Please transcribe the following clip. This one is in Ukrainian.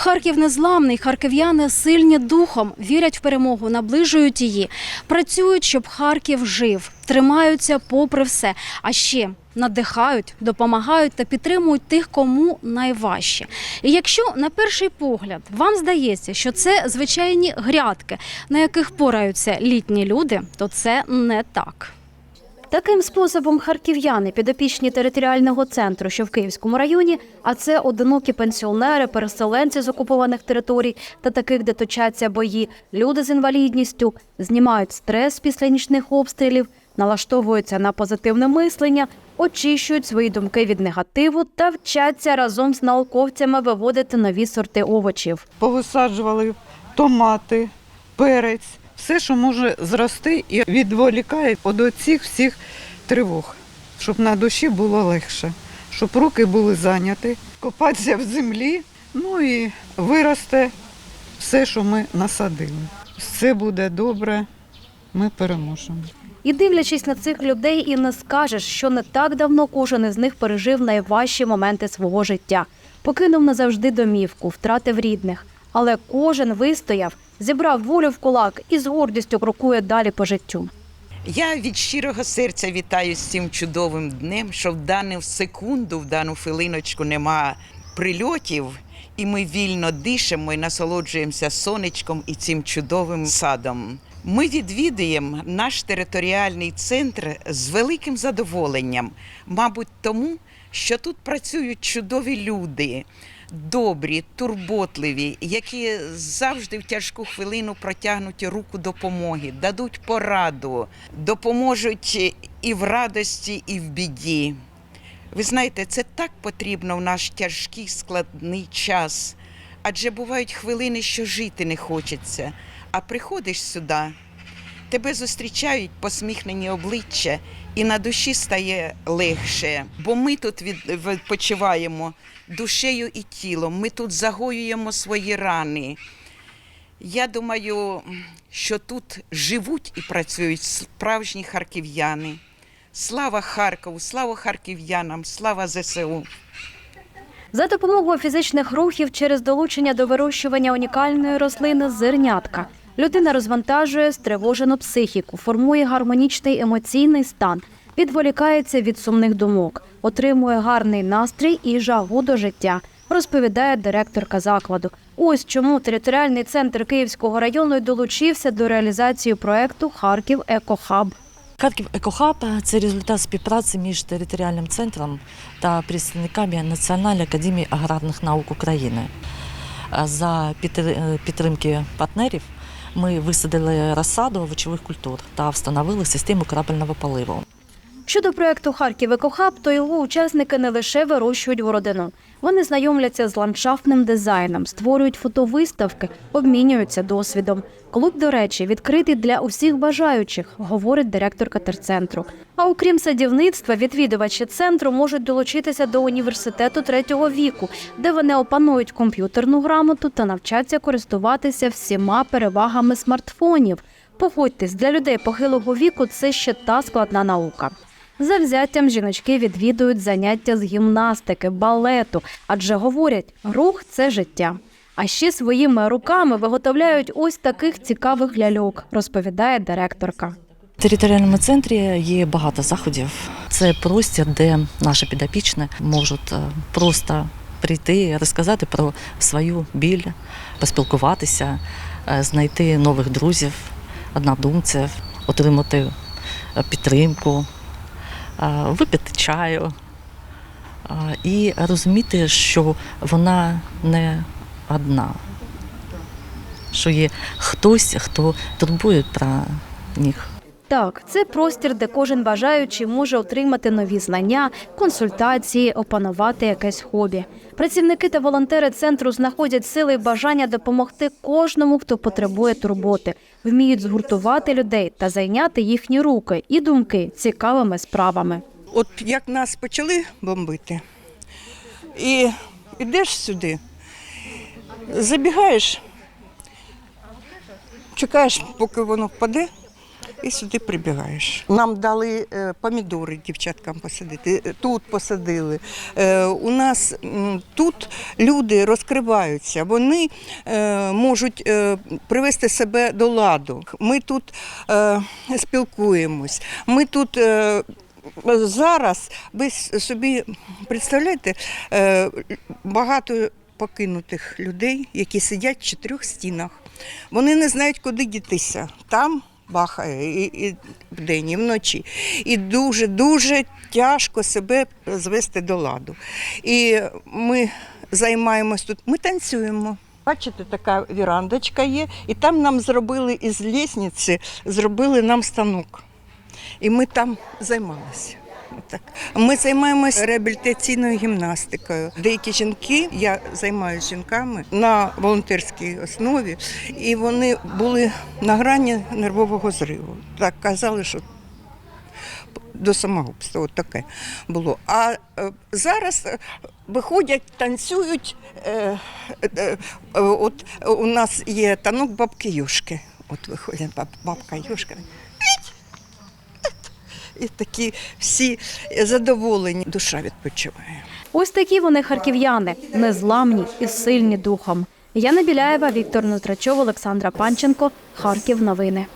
Харків незламний, харків'яни сильні духом, вірять в перемогу, наближують її, працюють, щоб Харків жив, тримаються попри все. А ще надихають, допомагають та підтримують тих, кому найважче. І якщо на перший погляд вам здається, що це звичайні грядки, на яких пораються літні люди, то це не так. Таким способом харків'яни підопічні територіального центру, що в Київському районі, а це одинокі пенсіонери, переселенці з окупованих територій та таких, де точаться бої, люди з інвалідністю, знімають стрес після нічних обстрілів, налаштовуються на позитивне мислення, очищують свої думки від негативу та вчаться разом з науковцями виводити нові сорти овочів. повисаджували томати, перець, все, що може зрости і відволікає від оцих всіх тривог, щоб на душі було легше, щоб руки були зайняті, копатися в землі, ну і виросте все, що ми насадили. Все буде добре, ми переможемо. І дивлячись на цих людей, і не скажеш, що не так давно кожен із них пережив найважчі моменти свого життя. Покинув назавжди домівку, втратив рідних. Але кожен вистояв, зібрав волю в кулак і з гордістю крокує далі по життю. Я від щирого серця вітаю з цим чудовим днем, що в дану секунду, в дану хвилиночку нема прильотів, і ми вільно дишимо і насолоджуємося сонечком і цим чудовим садом. Ми відвідуємо наш територіальний центр з великим задоволенням, мабуть, тому, що тут працюють чудові люди, добрі, турботливі, які завжди в тяжку хвилину протягнуть руку допомоги, дадуть пораду, допоможуть і в радості, і в біді. Ви знаєте, це так потрібно в наш тяжкий складний час. Адже бувають хвилини, що жити не хочеться, а приходиш сюди, тебе зустрічають посміхнені обличчя, і на душі стає легше. Бо ми тут від- відпочиваємо душею і тілом, ми тут загоюємо свої рани. Я думаю, що тут живуть і працюють справжні харків'яни. Слава Харкову, слава харків'янам, слава ЗСУ. За допомогою фізичних рухів через долучення до вирощування унікальної рослини зернятка людина розвантажує стривожену психіку, формує гармонічний емоційний стан, відволікається від сумних думок, отримує гарний настрій і жагу до життя. Розповідає директорка закладу. Ось чому територіальний центр Київського району долучився до реалізації проекту Харків Екохаб. Харків Екохаб це результат співпраці між територіальним центром та представниками Національної академії аграрних наук України. За підтримки партнерів ми висадили розсаду овочових культур та встановили систему крапельного поливу. Щодо проекту Харків Екохаб, то його учасники не лише вирощують городину. Вони знайомляться з ландшафтним дизайном, створюють фотовиставки, обмінюються досвідом. Клуб, до речі, відкритий для усіх бажаючих, говорить директорка терцентру. А окрім садівництва, відвідувачі центру можуть долучитися до університету третього віку, де вони опанують комп'ютерну грамоту та навчаться користуватися всіма перевагами смартфонів. Погодьтесь, для людей похилого віку це ще та складна наука. За взяттям жіночки відвідують заняття з гімнастики, балету, адже говорять, рух це життя. А ще своїми руками виготовляють ось таких цікавих ляльок, розповідає директорка. В територіальному центрі є багато заходів. Це простір, де наші підопічні можуть е, просто прийти, розказати про свою біль, поспілкуватися, е, знайти нових друзів, однодумців, отримати е, підтримку, випити чаю е, і розуміти, що вона не одна, що є хтось, хто турбує про них. Так, це простір, де кожен бажаючий може отримати нові знання, консультації, опанувати якесь хобі. Працівники та волонтери центру знаходять сили і бажання допомогти кожному, хто потребує турботи, вміють згуртувати людей та зайняти їхні руки і думки цікавими справами. От як нас почали бомбити, і йдеш сюди, забігаєш, чекаєш, поки воно впаде, і сюди прибігаєш. Нам дали е, помідори дівчаткам посадити, е, тут посадили. Е, У нас тут люди розкриваються, вони можуть привести себе до ладу. Ми тут спілкуємось, ми тут. Зараз ви собі представляєте багато покинутих людей, які сидять в чотирьох стінах. Вони не знають, куди дітися. Там бахає і, і вдень, і вночі. І дуже дуже тяжко себе звести до ладу. І ми займаємось тут. Ми танцюємо. Бачите, така вірандочка є, і там нам зробили із лісниці, зробили нам станок. І ми там займалися. Ми займаємося реабілітаційною гімнастикою. Деякі жінки, я займаюся жінками на волонтерській основі, і вони були на грані нервового зриву. Так казали, що до самогубства от таке було. А е, зараз е, виходять, танцюють. Е, е, е, от у нас є танок бабки Юшки. От виходять баб, бабка Юшка. І такі всі задоволені, душа відпочиває. Ось такі вони харків'яни, незламні і сильні духом. Яна Біляєва, Віктор Ноздрачов, Олександра Панченко. Харків. Новини.